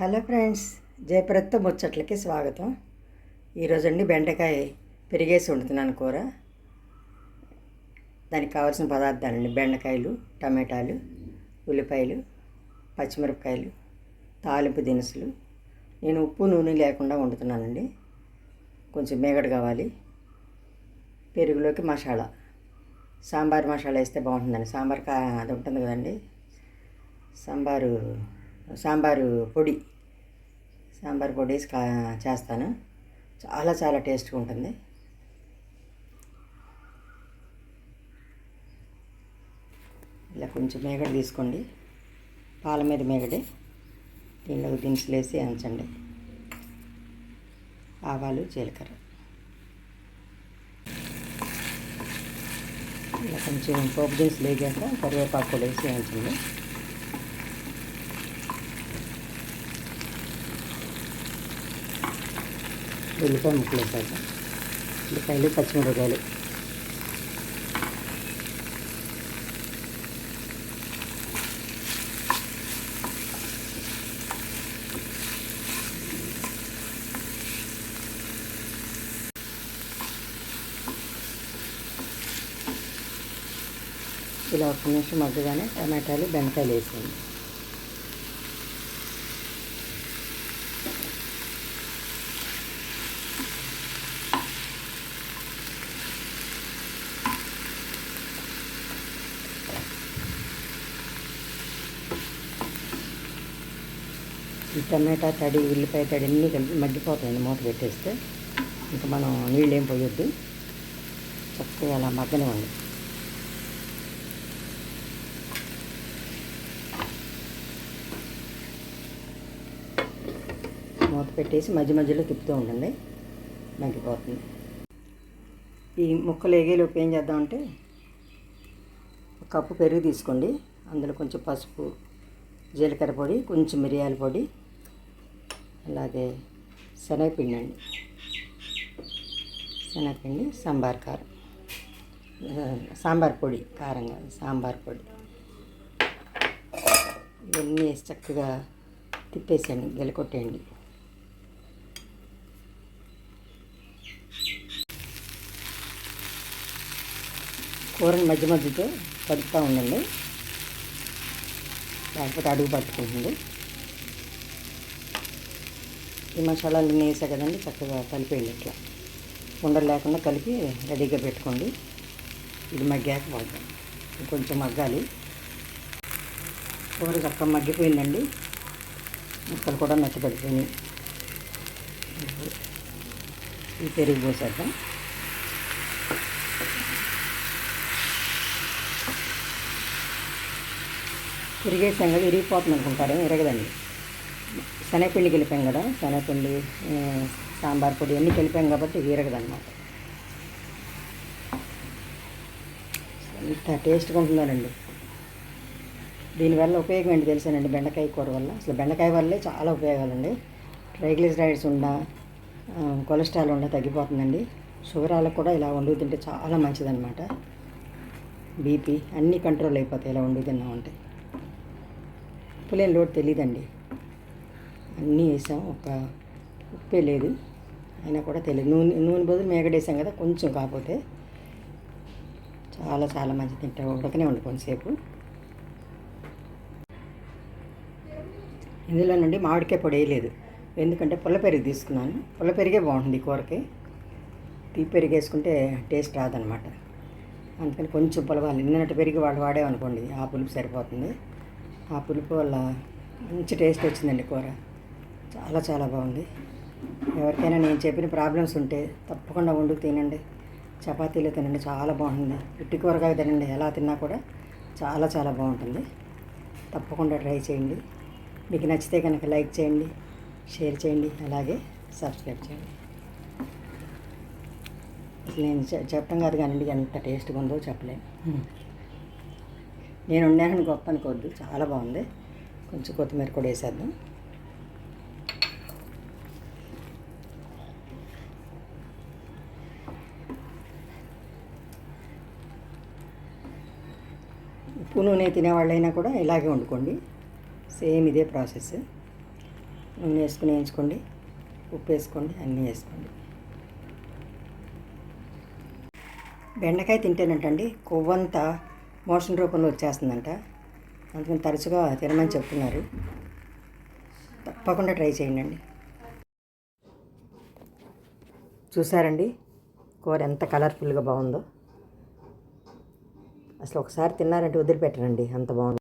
Hello friends జయప్రత్త ముచ్చట్లకి స్వాగతం. ఈరోజండి బెండకాయ పెరిగేసి వండుతున్నాను కూర. దానికి కావాల్సిన పదార్థాలండి బెండకాయలు టమాటాలు ఉల్లిపాయలు పచ్చిమిరపకాయలు తాలింపు దినుసులు. నేను ఉప్పు నూనె లేకుండా వండుతున్నానండి. కొంచెం మేగడు కావాలి. పెరుగులోకి మసాలా. సాంబార్ మసాలా వేస్తే బాగుంటుందండి. సాంబార్ కా అది ఉంటుంది కదండి. సాంబారు సాంబారు పొడి సాంబార్ పొడి కా చేస్తాను. చాలా చాలా టేస్ట్గా ఉంటుంది. ఇలా కొంచెం మేగడ తీసుకోండి. పాల మీద మేగడి దీనిలో దినుసులు వేసి అంచండి. ఆవాలు జీలకర్ర. ఇలా కొంచెం పోపు దినుసులు వేగాక కరివేపాకు వేసి అంచండి. ఉల్లిపాయ ముక్కలు వేసాక ఉల్లిపాయలు పచ్చిమిరపకాయలు. ఇలా ఒక నిమిషం మగ్గగానే టమాటాలు బెండకాయలు వేసేయండి. ఈ టమాటా తడి ఉల్లిపాయ తడి అన్నీ కలిపి మగ్గిపోతాయండి మూత పెట్టేస్తే. ఇంకా మనం నీళ్ళు ఏం పోయొద్దు. చక్కగా అలా మగ్గనివ్వండి. మూత పెట్టేసి మధ్య మధ్యలో తిప్పుతూ ఉండండి. మగ్గిపోతుంది. ఈ ముక్కలు ఎగేలోపు ఏం చేద్దామంటే ఒక కప్పు పెరుగు తీసుకోండి. అందులో కొంచెం పసుపు జీలకర్ర పొడి కొంచెం మిరియాల పొడి అలాగే శనగపిండి అండి. శనగపిండి సాంబార్ కారం. సాంబార్ పొడి కారం కాదు సాంబార్ పొడి. ఇవన్నీ చక్కగా తిప్పేసేయండి గెలకొట్టేయండి. కూరని మధ్య మధ్యతో కడుపుతూ ఉండండి. లేకపోతే అడుగు పట్టుకుంటుంది. ఈ మసాలాలు వేసా కదండి చక్కగా కలిపేయండి ఇట్లా. ఉండలు లేకుండా కలిపి రెడీగా పెట్టుకోండి. ఇది మగ్గాక వాడదాం కొంచెం మగ్గాలి. కూర చక్కగా మగ్గిపోయిందండి. ముక్కలు కూడా మెత్తపడిపోయినాయి ఈ పెరుగు పోసేద్దాం. తిరిగేసాం కదా విరిగిపోతుంది అనుకుంటారేమో విరగదండి. శనగపిండి కలిపాం కదా. శనగపిండి సాంబార్ పొడి అన్నీ కలిపాం కాబట్టి విరగదన్నమాట ఇంత టేస్ట్గా ఉంటుందోనండి. దీనివల్ల ఉపయోగం ఏంటి తెలుసానండి? బెండకాయ కూర వల్ల. అసలు బెండకాయ వల్లే చాలా ఉపయోగాలండి. ట్రైగ్లిసరైడ్స్ ఉన్న కొలెస్ట్రాల్ ఉన్న తగ్గిపోతుందండి. షుగర్ వాళ్ళకు కూడా ఇలా వండుకు తింటే చాలా మంచిదన్నమాట. బీపీ అన్నీ కంట్రోల్ అయిపోతాయి ఇలా వండుకు తిన్నామంటే. పులేని లోటు తెలియదండి అన్నీ వేసాం. ఒక ఉప్పే లేదు. అయినా కూడా తెలియదు. నూనె నూనె బదులు మేగడేసాం కదా కొంచెం కాకపోతే చాలా చాలా మంచి తింటా ఉడకనే ఉండి కొంతసేపు. ఇందులో నుండి మామిడికాయ పొడి వేయలేదు. ఎందుకంటే పుల్ల పెరుగు తీసుకున్నాను. పుల్ల పెరిగే బాగుంటుంది ఈ కూరకి. తీపి పెరుగు వేసుకుంటే టేస్ట్ రాదనమాట. అందుకని కొంచెం పులవాలి. నిన్నటి పెరిగి వాళ్ళు వాడేమనుకోండి ఆ పులుపు సరిపోతుంది. ఆ పులుపు వల్ల మంచి టేస్ట్ వచ్చిందండి కూర. చాలా చాలా బాగుంది. ఎవరికైనా నేను చెప్పిన ప్రాబ్లమ్స్ ఉంటే తప్పకుండా వండుకు తినండి. చపాతీలు తినండి చాలా బాగుంటుంది ఇట్టి కూరగాయ తినండి ఎలా తిన్నా కూడా చాలా చాలా బాగుంటుంది. తప్పకుండా ట్రై చేయండి. మీకు నచ్చితే కనుక లైక్ చేయండి షేర్ చేయండి అలాగే సబ్స్క్రైబ్ చేయండి. అసలు నేను చెప్పడం కాదు కానీ ఎంత టేస్ట్గా ఉందో చెప్పలేను. నేను వండానని గొప్ప అనుకోవద్దు చాలా బాగుంది. కొంచెం కొత్తిమీర కూడా వేసేద్దాం. ఉప్పు నూనె తినేవాళ్ళైనా కూడా ఇలాగే వండుకోండి. సేమ్ ఇదే ప్రాసెస్. నూనె వేసుకుని వేయించుకోండి. ఉప్పు వేసుకోండి. అన్నీ వేసుకోండి. బెండకాయ తింటేనంటండి కొవ్వంతా మోషన్ రూపంలో వచ్చేస్తుందంట. అందుకని తరచుగా తినమని చెప్తున్నారు. తప్పకుండా ట్రై చేయండి అండి చూసారండి? కూర ఎంత కలర్ఫుల్గా బాగుందో. అసలు ఒకసారి తిన్నారంటే వదిలిపెట్టరండి అంత బాగుంది.